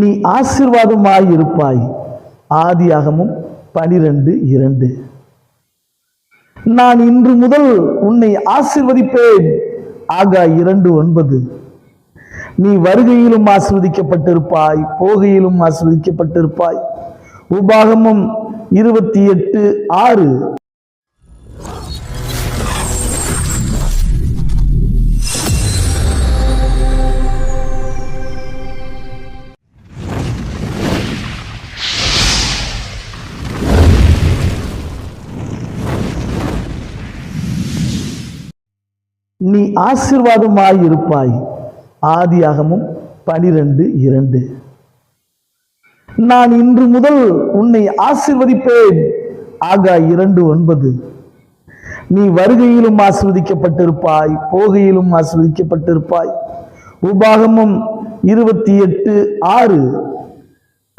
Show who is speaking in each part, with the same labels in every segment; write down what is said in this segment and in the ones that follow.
Speaker 1: நீ ஆசிர்வாதமாய் இருப்பாய் ஆதியாகமும் பனிரெண்டு இரண்டு நான் இன்று முதல் உன்னை ஆசிர்வதிப்பேன் ஆகா இரண்டு ஒன்பது நீ வருகையிலும் ஆசிர்வதிக்கப்பட்டிருப்பாய் போகையிலும் ஆசிர்வதிக்கப்பட்டிருப்பாய் உபாகமும் இருபத்தி எட்டு ஆறு நீ ஆசிர்வாதமாய் இருப்பாய் ஆதியாகமும் பனிரெண்டு இரண்டு நான் இன்று முதல் உன்னை ஆசிர்வதிப்பேன் ஆக இரண்டு ஒன்பது நீ வருகையிலும் ஆசிர்வதிக்கப்பட்டிருப்பாய் போகையிலும் ஆசிர்வதிக்கப்பட்டிருப்பாய் உபாகமும் இருபத்தி எட்டு ஆறு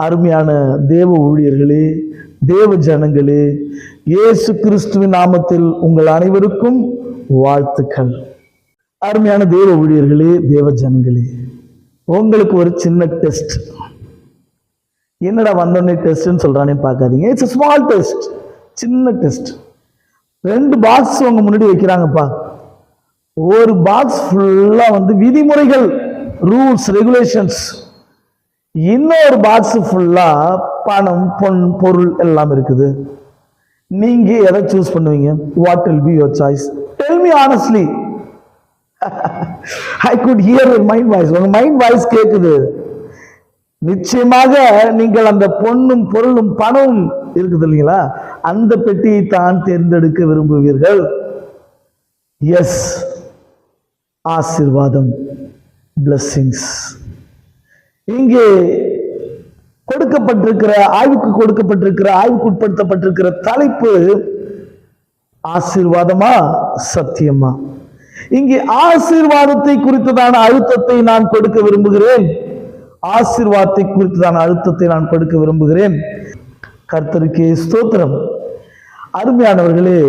Speaker 1: அருமையான தேவ ஊழியர்களே தேவ ஜனங்களே இயேசு கிறிஸ்துவின் நாமத்தில் உங்கள் அனைவருக்கும் வாழ்த்துக்கள் அருமையான தேவ ஊழியர்களே தேவ ஜனங்களே உங்களுக்கு ஒரு சின்ன டெஸ்ட் என்னடா வந்தோடனே டெஸ்ட்னு சொல்கிறானே பார்க்காதீங்க இட்ஸ் ஸ்மால் டெஸ்ட் சின்ன டெஸ்ட் ரெண்டு பாக்ஸ் உங்க முன்னாடி வைக்கிறாங்கப்பா ஒரு பாக்ஸ் ஃபுல்லாக வந்து விதிமுறைகள் ரூல்ஸ் ரெகுலேஷன்ஸ் இன்னொரு பாக்ஸ் ஃபுல்லாக பணம் பொன் பொருள் எல்லாம் இருக்குது நீங்கள் எதை சூஸ் பண்ணுவீங்க what will be your choice tell me honestly I could hear mind voice உங்க மைண்ட் வாய்ஸ் கேட்குது நிச்சயமாக நீங்கள் அந்த பொண்ணும் பொருளும் பணமும் இருக்குது இல்லைங்களா அந்த பெட்டியை தான் தேர்ந்தெடுக்க விரும்புவீர்கள் எஸ் ஆசிர்வாதம் பிளஸ்ஸிங்ஸ் இங்கே கொடுக்கப்பட்டிருக்கிற ஆய்வுக்கு கொடுக்கப்பட்டிருக்கிற ஆய்வுக்கு உட்படுத்தப்பட்டிருக்கிற தலைப்பு ஆசீர்வாதமா சத்தியமா இங்கே ஆசீர்வாதத்தை குறித்ததான அழுத்தத்தை நான் கொடுக்க விரும்புகிறேன் ஆசீர்வாதத்தை குறித்ததான அழுத்தத்தை நான் கொடுக்க விரும்புகிறேன் கர்த்தருக்கு ஸ்தோத்திரம் அருமையானவர்களே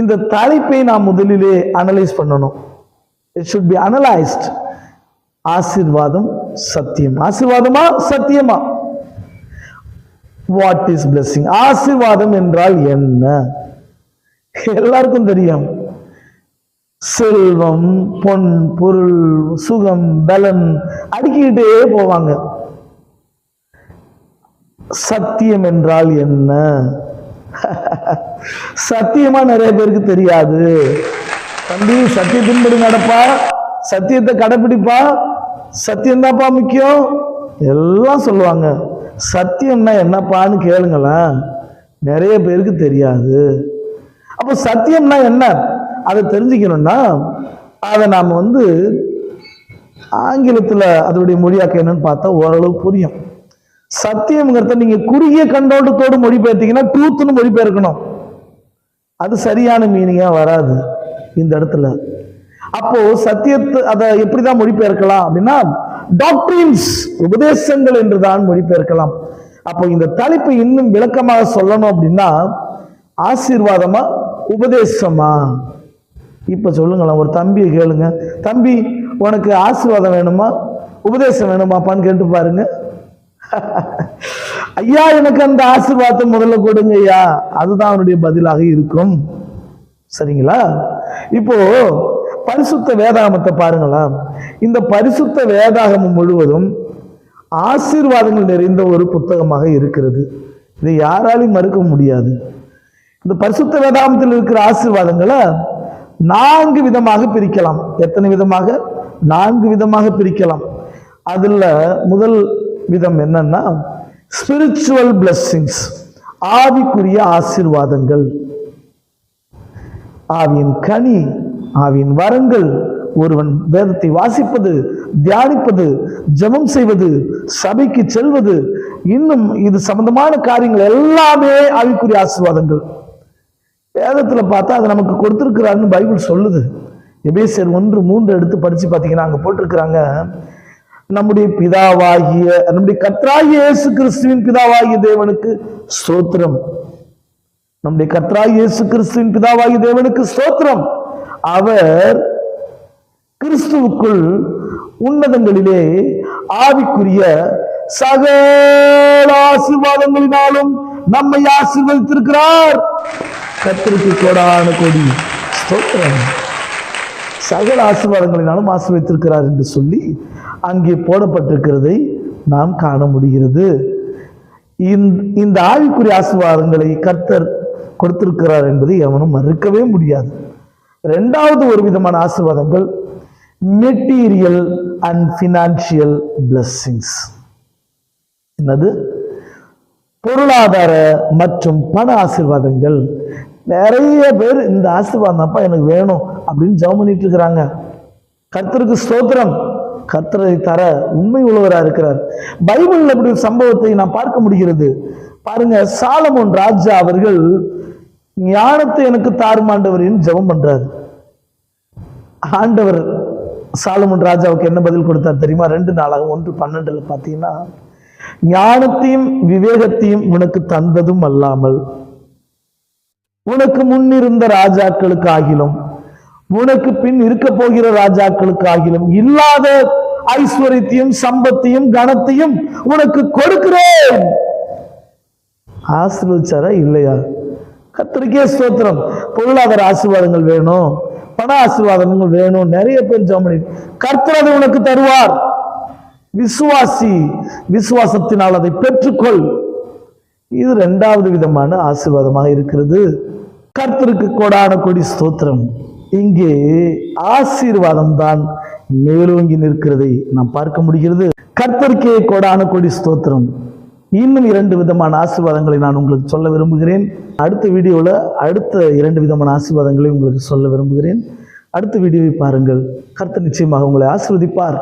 Speaker 1: இந்த தலைப்பை நாம் முதலிலே அனலைஸ் பண்ணணும் இட் சுட் பி அனலைஸ்ட் ஆசீர்வாதம் சத்தியம் ஆசீர்வாதமா சத்தியமா வாட் இஸ் பிளஸ்ஸிங் ஆசீர்வாதம் என்றால் என்ன எல்லாருக்கும் தெரியும் செல்வம் பொன் பொருள் சுகம் பலன் அடுக்கிக்கிட்டே போவாங்க சத்தியம் என்றால் என்ன சத்தியமா நிறைய பேருக்கு தெரியாது தம்பி சத்தியத்தின்படி நடப்பா சத்தியத்தை கடைபிடிப்பா சத்தியம்தான்ப்பா முக்கியம் எல்லாம் சொல்லுவாங்க சத்தியம்னா என்னப்பான்னு கேளுங்களேன் நிறைய பேருக்கு தெரியாது அப்போ சத்தியம்னா என்ன அதை தெரிஞ்சுக்கணும்னா அதை நாம் வந்து ஆங்கிலத்தில் அதனுடைய மொழியாக்க என்னன்னு பார்த்தா ஓரளவுக்கு புரியும் சத்தியம்ங்கிறத நீங்கள் குறுகிய கண்டோட்டத்தோடு மொழிபெயர்த்தீங்கன்னா டூத்துன்னு மொழிபெயர்க்கணும் அது சரியான மீனிங்காக வராது இந்த இடத்துல அப்போ சத்தியத்து அதை எப்படிதான் மொழிபெயர்க்கலாம் அப்படின்னா டாக்டரின்ஸ் உபதேசங்கள் என்று தான் மொழிபெயர்க்கலாம் அப்போ இந்த தலைப்பு இன்னும் விளக்கமாக சொல்லணும் அப்படின்னா ஆசீர்வாதமா உபதேசமா இப்போ சொல்லுங்களேன் ஒரு தம்பியை கேளுங்க தம்பி உனக்கு ஆசீர்வாதம் வேணுமா உபதேசம் வேணுமாப்பான்னு கேட்டு பாருங்க ஐயா எனக்கு அந்த ஆசீர்வாதம் முதல்ல கொடுங்க ஐயா அதுதான் அவனுடைய பதிலாக இருக்கும் சரிங்களா இப்போ பரிசுத்த வேதாகமத்தை பாருங்களா இந்த பரிசுத்த வேதாகமம் முழுவதும் ஆசீர்வாதங்கள் நிறைந்த ஒரு புத்தகமாக இருக்கிறது இதை யாராலையும் மறுக்க முடியாது இந்த பரிசுத்த வேதாகமத்தில் இருக்கிற ஆசீர்வாதங்களை நான்கு விதமாக பிரிக்கலாம் எத்தனை விதமாக நான்கு விதமாக பிரிக்கலாம் அதில் முதல் விதம் என்னன்னா ஸ்பிரிச்சுவல் பிளஸ்ஸிங்ஸ் ஆவிக்குரிய ஆசீர்வாதங்கள் ஆவியின் கனி ஆவியின் வரங்கள் ஒருவன் வேதத்தை வாசிப்பது தியானிப்பது ஜபம் செய்வது சபைக்கு செல்வது இன்னும் இது சம்பந்தமான காரியங்கள் எல்லாமே ஆவிக்குரிய ஆசீர்வாதங்கள் வேதத்தில் பார்த்தா அது நமக்கு கொடுத்துருக்குறாருன்னு பைபிள் சொல்லுது எபேசியர் ஒன்று மூன்று எடுத்து படித்து பார்த்தீங்கன்னா அங்கே போட்டிருக்கிறாங்க நம்முடைய பிதாவாகிய நம்முடைய கத்ராகிய இயேசு கிறிஸ்துவின் பிதாவாகிய தேவனுக்கு ஸ்தோத்திரம் நம்முடைய கத்ராயேசு இயேசு கிறிஸ்துவின் பிதாவாகிய தேவனுக்கு ஸ்தோத்திரம் அவர் கிறிஸ்துவுக்குள் உன்னதங்களிலே ஆவிக்குரிய சகல ஆசீர்வாதங்களினாலும் நம்மை ஆசீர்வதித்திருக்கிறார் கத்திரிக்கு கோடான கொடி ஸ்தோத்திரம் சகல ஆசீர்வாதங்களினாலும் ஆசீர்வதித்திருக்கிறார் என்று சொல்லி அங்கே போடப்பட்டிருக்கிறதை நாம் காண முடிகிறது இந்த ஆவிக்குரிய ஆசீர்வாதங்களை கர்த்தர் கொடுத்திருக்கிறார் என்பதை எவனும் மறுக்கவே முடியாது ரெண்டாவது ஒரு விதமான ஆசீர்வாதங்கள் மெட்டீரியல் அண்ட் ஃபினான்ஷியல் பிளஸ்ஸிங்ஸ் என்னது பொருளாதார மற்றும் பண ஆசிர்வாதங்கள் நிறைய பேர் இந்த அப்பா எனக்கு வேணும் அப்படின்னு ஜெபம் பண்ணிட்டு இருக்கிறாங்க கர்த்தருக்கு ஸ்தோத்திரம் கர்த்தரை தர உண்மை உள்ளவராக இருக்கிறார் பைபிளில் அப்படி ஒரு சம்பவத்தை நான் பார்க்க முடிகிறது பாருங்க சாலமோன் ராஜா அவர்கள் ஞானத்தை எனக்கு தாருமாண்டவரின் ஜெபம் பண்றார் ஆண்டவர் சாலமோன் ராஜாவுக்கு என்ன பதில் கொடுத்தார் தெரியுமா ரெண்டு நாளாக ஒன்று பன்னெண்டுல பார்த்தீங்கன்னா ஞானத்தையும் விவேகத்தையும் உனக்கு தந்ததும் அல்லாமல் உனக்கு முன்னிருந்த ராஜாக்களுக்கு ஆகிலும் உனக்கு பின் இருக்க போகிற ராஜாக்களுக்கு ஆகிலும் இல்லாத ஐஸ்வர்யத்தையும் சம்பத்தையும் கனத்தையும் உனக்கு கொடுக்கிறேன் ஆசீர்வதிச்சாரா இல்லையா கத்திரிக்கே ஸ்தோத்திரம் பொருளாதார ஆசீர்வாதங்கள் வேணும் பண ஆசீர்வாதங்கள் வேணும் நிறைய பேர் ஜாமனி கர்த்தர் அதை உனக்கு தருவார் விசுவாசி விசுவாசத்தினால் அதை பெற்றுக்கொள் இது ரெண்டாவது விதமான ஆசீர்வாதமாக இருக்கிறது கர்த்தருக்கு கோடான கொடி ஸ்தோத்திரம் இங்கே ஆசீர்வாதம் தான் மேலோங்கி நிற்கிறதை நாம் பார்க்க முடிகிறது கர்த்தருக்கே கோடான கொடி ஸ்தோத்திரம் இன்னும் இரண்டு விதமான ஆசீர்வாதங்களை நான் உங்களுக்கு சொல்ல விரும்புகிறேன் அடுத்த வீடியோவில் அடுத்த இரண்டு விதமான ஆசீர்வாதங்களை உங்களுக்கு சொல்ல விரும்புகிறேன் அடுத்த வீடியோவை பாருங்கள் கர்த்தர் நிச்சயமாக உங்களை ஆசிர்வதிப்பார்